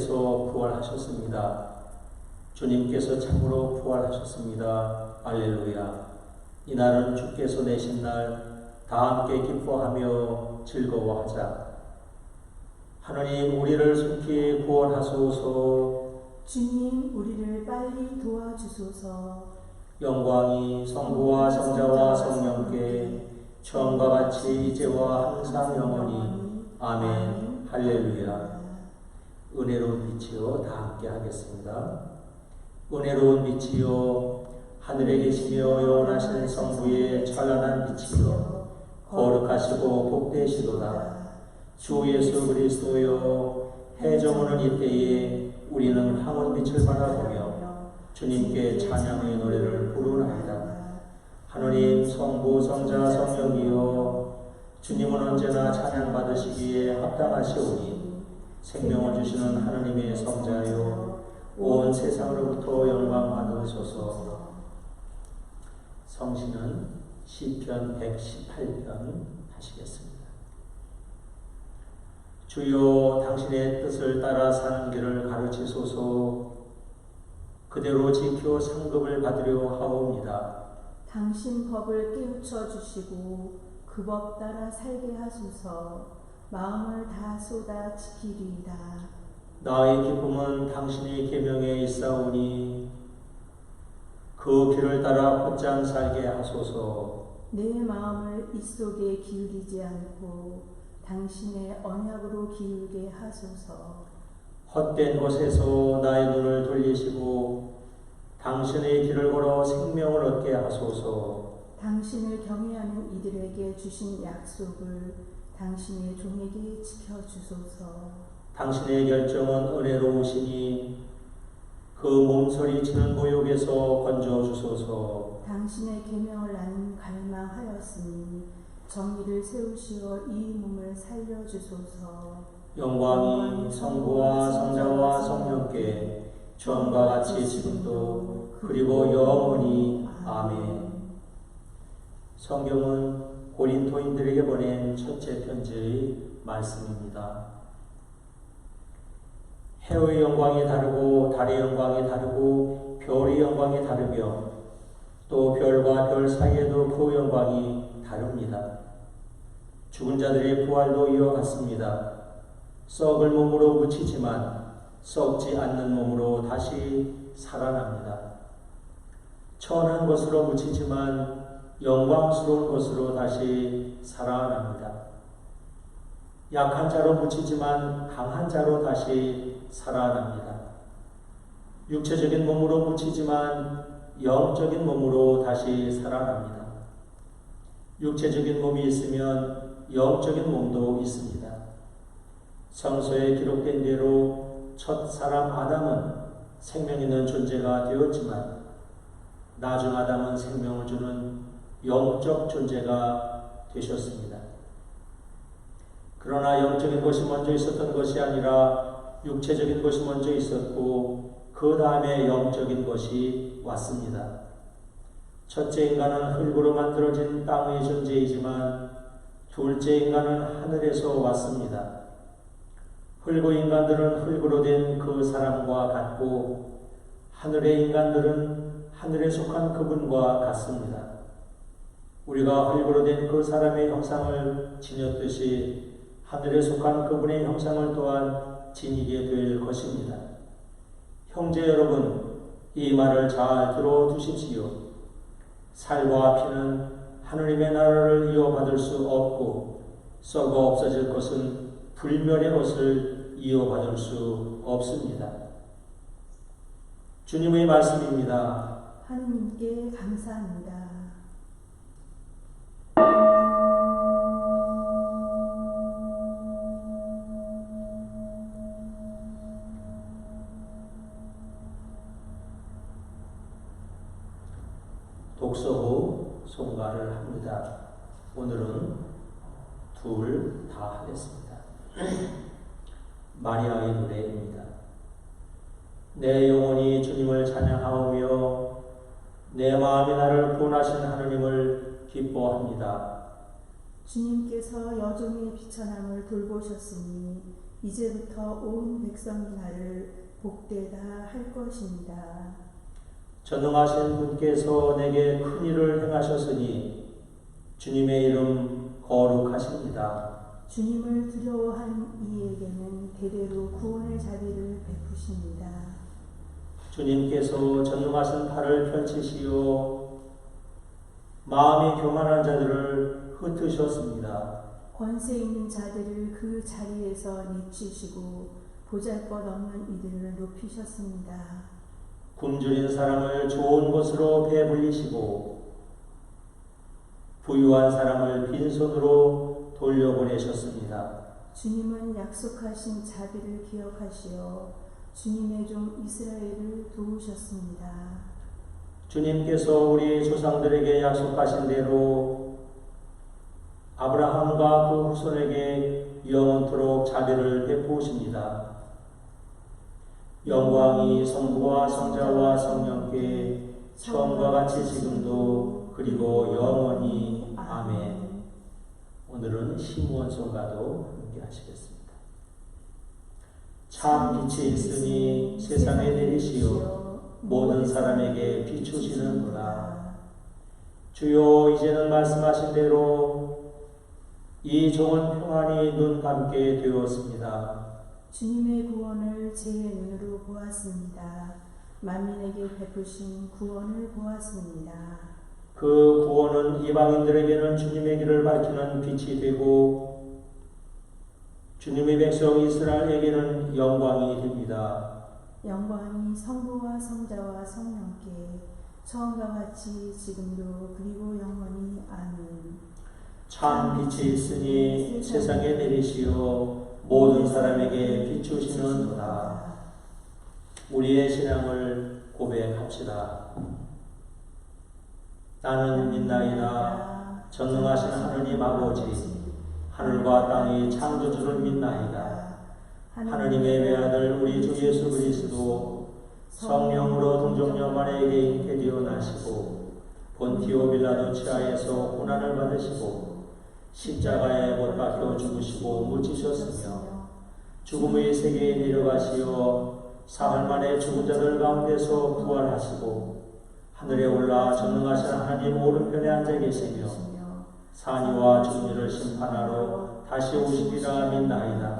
그리스도께서 부활하셨습니다. 주님께서 참으로 부활하셨습니다. 알렐루야. 이날은 주께서 내신 날 다 함께 기뻐하며 즐거워하자. 하나님 우리를 속히 구원하소서 주님 우리를 빨리 도와주소서 영광이 성부와 성자와 성령께 처음과 같이 이제와 항상 영원히 아멘 할렐루야 은혜로운 빛이요 다 함께 하겠습니다 은혜로운 빛이요 하늘에 계시며 영원하신 성부의 찬란한 빛이요 거룩하시고 복되시도다 주 예수 그리스도여 해저무는 이때에 우리는 황혼빛을 바라보며 주님께 찬양의 노래를 부르나이다. 하느님 성부 성자 성령이여 주님은 언제나 찬양받으시기에 합당하시오니 생명을 주시는 하느님의 성자여 온 세상으로부터 영광 받으소서 성신은 시편 118편 하시겠습니다. 주여 당신의 뜻을 따라 사는 길을 가르치소서 그대로 지켜 상급을 받으려 하옵니다. 당신 법을 깨우쳐 주시고 그 법 따라 살게 하소서 마음을 다 쏟아 지키리이다 나의 기쁨은 당신의 계명에 있사오니 그 길을 따라 곧장 살게 하소서. 내 마음을 이 속에 기울이지 않고 당신의 언약으로 기울게 하소서. 헛된 곳에서 나의 눈을 돌리시고 당신의 길을 걸어 생명을 얻게 하소서. 당신을 경외하는 이들에게 주신 약속을 당신의 종에게 지켜주소서. 당신의 결정은 은혜로우시니 그 몸서리치는 모욕에서 건져주소서. 당신의 계명을 나는 갈망하였으니 정의를 세우시어 이 몸을 살려주소서. 영광이 성부와 성자와 성령께 처음과 같이 지금도 그리고 영원히. 아멘. 성경은 고린토인들에게 보낸 첫째 편지의 말씀입니다. 해의 영광이 다르고 달의 영광이 다르고 별의 영광이 다르며 또 별과 별 사이에도 그 영광이 다릅니다. 죽은 자들의 부활도 이와 같습니다. 썩을 몸으로 묻히지만 썩지 않는 몸으로 다시 살아납니다. 천한 것으로 묻히지만 영광스러운 것으로 다시 살아납니다. 약한 자로 묻히지만 강한 자로 다시 살아납니다. 육체적인 몸으로 묻히지만 영적인 몸으로 다시 살아납니다. 육체적인 몸이 있으면 영적인 몸도 있습니다. 성서에 기록된 대로 첫 사람 아담은 생명 있는 존재가 되었지만 나중 아담은 생명을 주는 영적 존재가 되셨습니다. 그러나 영적인 것이 먼저 있었던 것이 아니라 육체적인 것이 먼저 있었고 그 다음에 영적인 것이 왔습니다. 첫째 인간은 흙으로 만들어진 땅의 존재이지만 둘째 인간은 하늘에서 왔습니다. 흙의 인간들은 흙으로 된 그 사람과 같고 하늘의 인간들은 하늘에 속한 그분과 같습니다. 우리가 흙으로 된 그 사람의 형상을 지녔듯이 하늘에 속한 그분의 형상을 또한 지니게 될 것입니다. 형제 여러분, 이 말을 잘 들어두십시오. 살과 피는 하느님의 나라를 이어받을 수 없고 썩어 없어질 것은 불멸의 것을 이어받을 수 없습니다. 주님의 말씀입니다. 하느님께 감사합니다. 기뻐합니다. 주님께서 여종의 비천함을 돌보셨으니 이제부터 온 백성이 나를 복되다 할 것입니다. 전능하신 분께서 내게 큰 일을 행하셨으니 주님의 이름 거룩하십니다. 주님을 두려워한 이에게는 대대로 구원의 자비를 베푸십니다. 주님께서 전능하신 팔을 펼치시어 마음이 교만한 자들을 흩으셨습니다. 권세 있는 자들을 그 자리에서 내치시고 보잘것없는 이들을 높이셨습니다. 굶주린 사람을 좋은 곳으로 배불리시고 부유한 사람을 빈손으로 돌려보내셨습니다. 주님은 약속하신 자비를 기억하시어 주님의 종 이스라엘을 도우셨습니다. 주님께서 우리 조상들에게 약속하신 대로 아브라함과 그 후손에게 영원토록 자비를 베푸십니다. 영광이 성부와 성자와 성령께 처음과 같이 지금도 그리고 영원히 아멘. 오늘은 시무원송가도 함께 하시겠습니다. 참 빛이 있으니 세상에 내리시어 모든 사람에게 비추시는구나. 주여 이제는 말씀하신 대로 이 종은 평안히 눈 감게 되었습니다. 주님의 구원을 제 눈으로 보았습니다. 만민에게 베푸신 구원을 보았습니다. 그 구원은 이방인들에게는 주님의 길을 밝히는 빛이 되고 주님의 백성 이스라엘에게는 영광이 됩니다. 영광이 성부와 성자와 성령께 처음과 같이 지금도 그리고 영원히 아멘. 참 빛이 있으니 세상에 내리시어 모든 사람에게 비추시는도다. 우리의 신앙을 고백합시다. 나는 믿나이다. 전능하신 하느님 아버지, 하늘과 땅의 창조주를 믿나이다. 하느님의 외아들 우리 주 예수 그리스도 성령으로 동정녀 마리에게 잉태되어 나시고 본티오 빌라도 치하에서 고난을 받으시고 십자가에 못 박혀 죽으시고 묻히셨으며 죽음의 세계에 내려가시어 사흘 만에 죽은 자들 가운데서 부활하시고 하늘에 올라 전능하신 하나님 오른편에 앉아 계시며 산이와 중리를 심판하러 다시 오시리라 믿나이다.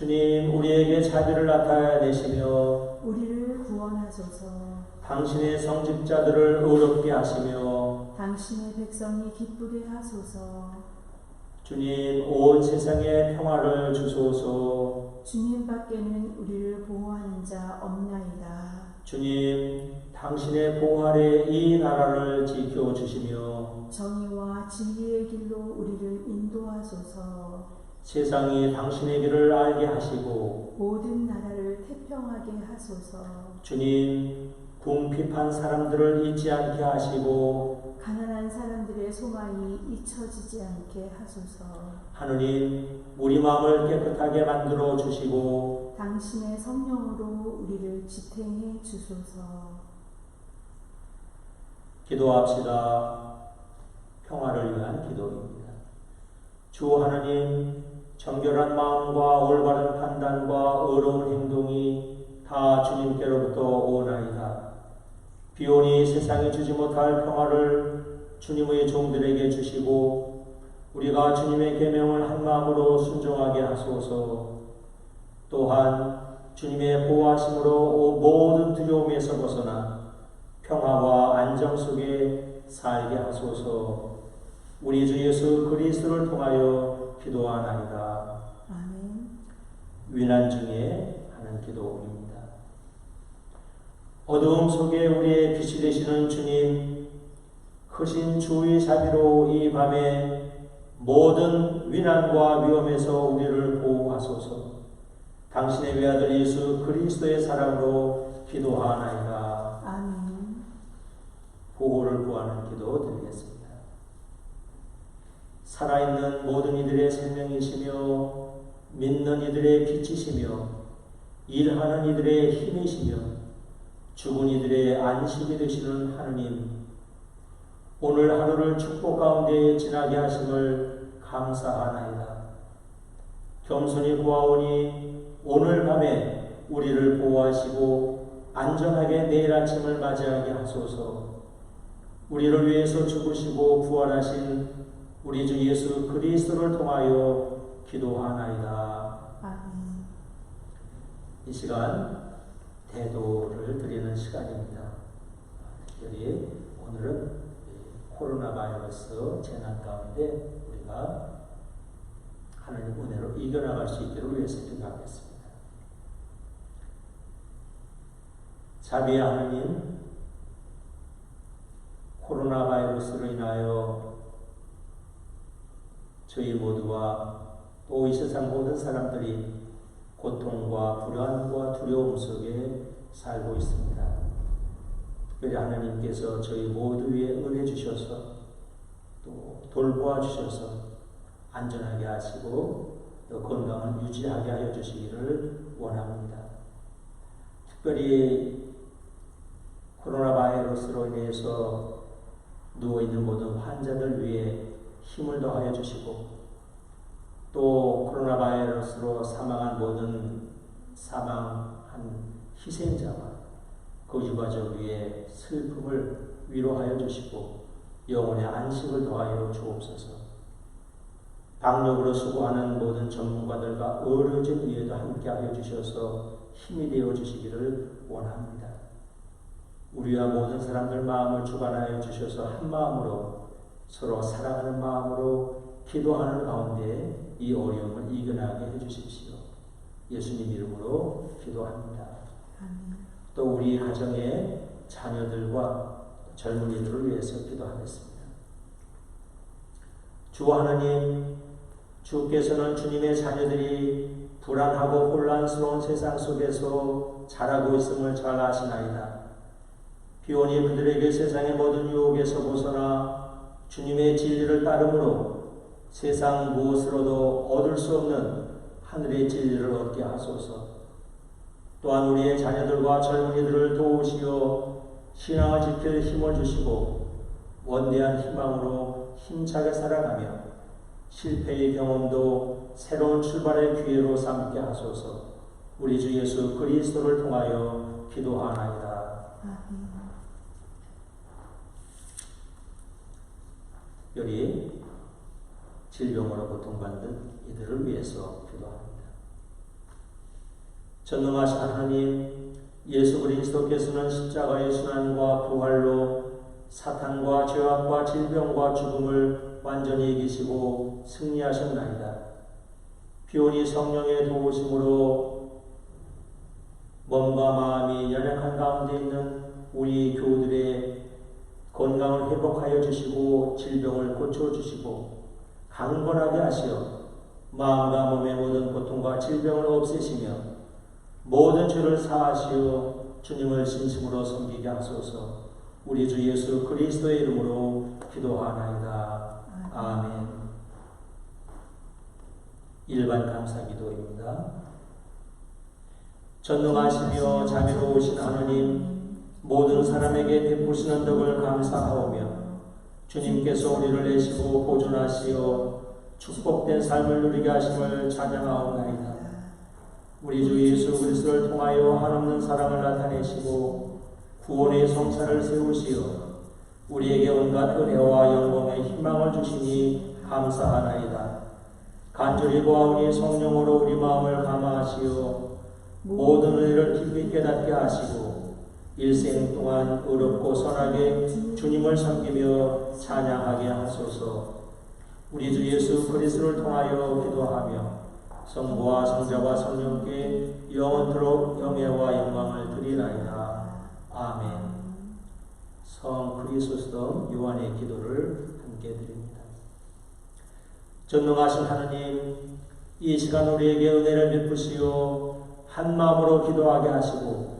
주님 우리에게 자비를 나타내시며 우리를 구원하소서. 당신의 성직자들을 의롭게 하시며 당신의 백성이 기쁘게 하소서. 주님 온 세상에 평화를 주소서. 주님 밖에는 우리를 보호하는 자 없나이다. 주님 당신의 보호 아래 이 나라를 지켜 주시며 정의와 진리의 길로 우리를 인도하소서. 세상이 당신의 길을 알게 하시고 모든 나라를 태평하게 하소서. 주님 궁핍한 사람들을 잊지 않게 하시고 가난한 사람들의 소망이 잊혀지지 않게 하소서. 하느님 우리 마음을 깨끗하게 만들어 주시고 당신의 성령으로 우리를 지탱해 주소서. 기도합시다. 평화를 위한 기도입니다. 주 하느님 정결한 마음과 올바른 판단과 의로운 행동이 다 주님께로부터 오나이다. 비오니 세상이 주지 못할 평화를 주님의 종들에게 주시고 우리가 주님의 계명을 한 마음으로 순종하게 하소서. 또한 주님의 보호하심으로 모든 두려움에서 벗어나 평화와 안정 속에 살게 하소서. 우리 주 예수 그리스도를 통하여 기도하나이다. 아멘. 위난 중에 하는 기도입니다. 어두움 속에 우리의 빛이 되시는 주님, 크신 주의 자비로 이 밤에 모든 위난과 위험에서 우리를 보호하소서. 당신의 외아들 예수 그리스도의 사랑으로 기도하나이다. 아멘. 보호를 구하는 기도 드리겠습니다. 살아있는 모든 이들의 생명이시며 믿는 이들의 빛이시며 일하는 이들의 힘이시며 죽은 이들의 안식이 되시는 하느님 오늘 하루를 축복 가운데 지나게 하심을 감사하나이다. 겸손히 구하오니 오늘 밤에 우리를 보호하시고 안전하게 내일 아침을 맞이하게 하소서. 우리를 위해서 죽으시고 부활하신 우리 주 예수 그리스도를 통하여 기도하나이다. 아멘. 이 시간 대도를 드리는 시간입니다. 특별히 오늘은 이 코로나 바이러스 재난 가운데 우리가 하나님 은혜로 이겨나갈 수 있기를 위해서 기도하겠습니다. 자비의 하나님, 코로나 바이러스로 인하여 저희 모두와 또 이 세상 모든 사람들이 고통과 불안과 두려움 속에 살고 있습니다. 특별히 하나님께서 저희 모두 위에 은혜 주셔서 또 돌보아 주셔서 안전하게 하시고 또 건강을 유지하게 하여 주시기를 원합니다. 특별히 코로나 바이러스로 인해서 누워 있는 모든 환자들 위해 힘을 더하여 주시고 또 코로나 바이러스로 사망한 모든 사망한 희생자와 그 유가족 위에 슬픔을 위로하여 주시고 영혼의 안식을 더하여 주옵소서. 방역으로 수고하는 모든 전문가들과 의료진 위에도 함께하여 주셔서 힘이 되어 주시기를 원합니다. 우리와 모든 사람들 마음을 주관하여 주셔서 한 마음으로 서로 사랑하는 마음으로 기도하는 가운데 이 어려움을 이겨나게 해주십시오. 예수님 이름으로 기도합니다. 아멘. 또 우리 가정의 자녀들과 젊은이들을 위해서 기도하겠습니다. 주 하나님, 주께서는 주님의 자녀들이 불안하고 혼란스러운 세상 속에서 자라고 있음을 잘 아시나이다. 비오니 그들에게 세상의 모든 유혹에서 벗어나 주님의 진리를 따름으로 세상 무엇으로도 얻을 수 없는 하늘의 진리를 얻게 하소서. 또한 우리의 자녀들과 젊은이들을 도우시어 신앙을 지킬 힘을 주시고 원대한 희망으로 힘차게 살아가며 실패의 경험도 새로운 출발의 기회로 삼게 하소서. 우리 주 예수 그리스도를 통하여 기도하나이다. 아멘. 여기 질병으로 고통받는 이들을 위해서 기도합니다. 전능하신 하나님, 예수 그리스도께서는 십자가의 순환과 부활로 사탄과 죄악과 질병과 죽음을 완전히 이기시고 승리하셨나이다. 비오니 성령의 도우심으로 몸과 마음이 연약한 가운데 있는 우리 교우들의 건강을 회복하여 주시고 질병을 고쳐 주시고 강건하게 하시어 마음과 몸의 모든 고통과 질병을 없애시며 모든 죄를 사하시어 주님을 진심으로 섬기게 하소서. 우리 주 예수 그리스도의 이름으로 기도하나이다. 아멘. 일반 감사 기도입니다. 전능하시며 자비로우신 하느님 모든 사람에게 베푸시는 덕을 감사하오며 주님께서 우리를 내시고 보존하시어 축복된 삶을 누리게 하심을 찬양하옵나이다. 우리 주 예수 그리스도를 통하여 한없는 사랑을 나타내시고 구원의 성사를 세우시어 우리에게 온갖 은혜와 영광의 희망을 주시니 감사하나이다. 간절히 보아오니 성령으로 우리 마음을 감화하시어 모든 의를 깊이 깨닫게 하시고 일생 동안 의롭고 선하게 주님을 섬기며 찬양하게 하소서. 우리 주 예수 그리스도를 통하여 기도하며 성부와 성자와 성령께 영원토록 영예와 영광을 드리나이다. 아멘. 성 그리스도 요한의 기도를 함께 드립니다. 전능하신 하느님, 이 시간 우리에게 은혜를 베푸시오 한 마음으로 기도하게 하시고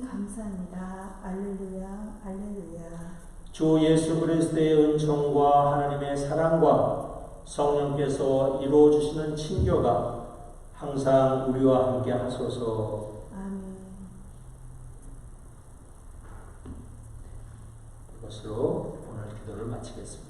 감사합니다. 알렐루야, 알렐루야. 주 예수 그리스도의 은총과 하나님의 사랑과 성령께서 이루어 주시는 친교가 항상 우리와 함께 하소서. 아멘. 이것으로 오늘 기도를 마치겠습니다.